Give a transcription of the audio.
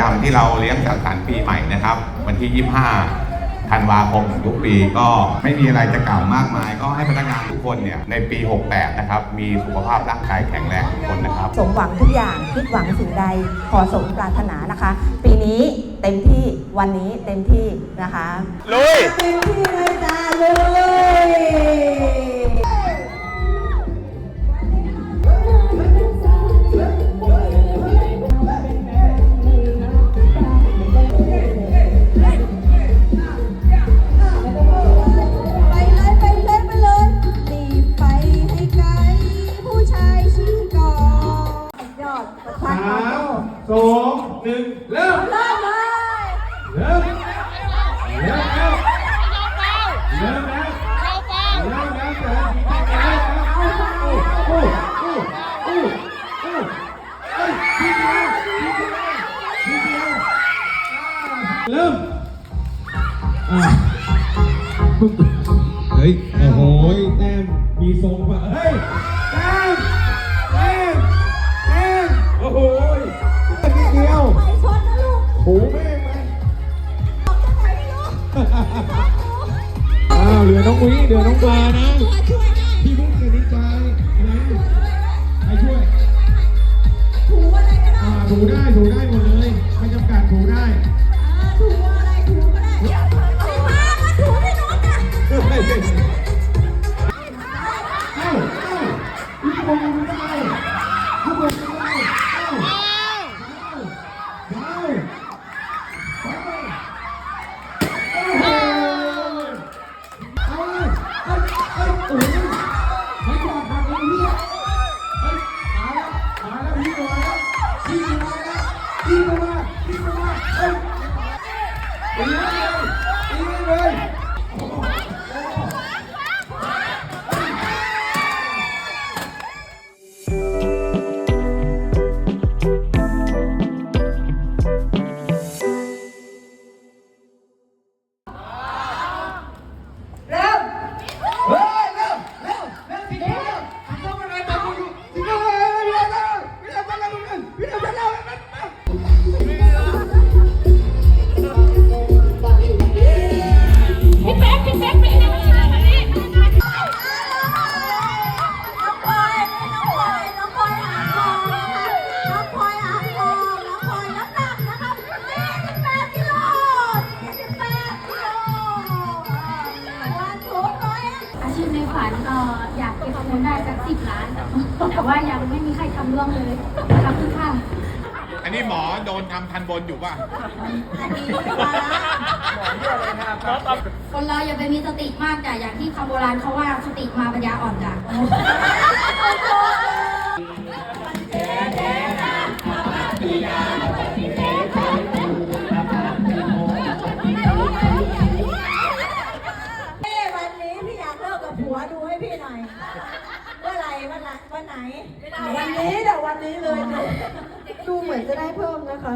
จำที่เราเลี้ยงสังสรรค์ปีใหม่นะครับ วันที่ 25 ธันวาคมทุกปีก็ไม่มีอะไรจะกล่าวมากมาย ก็ให้พนักงานทุกคนเนี่ยในปี 68 นะครับ มีสุขภาพร่างกายแข็งแรงทุกคนนะครับ สมหวังทุกอย่างคิดหวังสิ่งใดขอสมปรารถนานะคะ ปีนี้เต็มที่วันนี้เต็มที่นะคะลุยเต็มที่เลยจ้าลุย เฮ้ย โอ้โหแต้มมีทรงว่ะเฮ้ยแต้มแต้มแต้มโอ้โหนิดเดียวไปชนนะลูกโหแม่งมันออกจากไหนไม่รู้อ้าวเหลือน้องวิเหลือน้องปลานะพี่วพี่บุ๊กกับนิจายนะ อาชีพในฝันเอ่ออยากเก็บเงินได้สักสิบล้าน แต่ว่ายังไม่มีใครทำร่วงเลยขอบคุณค่ะอันนี้หมอโดนทำทันบนอยู่ป่ะ อันนี้มาละคนเราอย่าไปมีสติมากจ้ะอย่างที่คำโบราณเขาว่าสติมาปัญญาอ่อนจ้ะ วันไหนวันไหน วันนี้เดี๋ยววันนี้เลยดูเหมือนจะได้เพิ่มนะคะ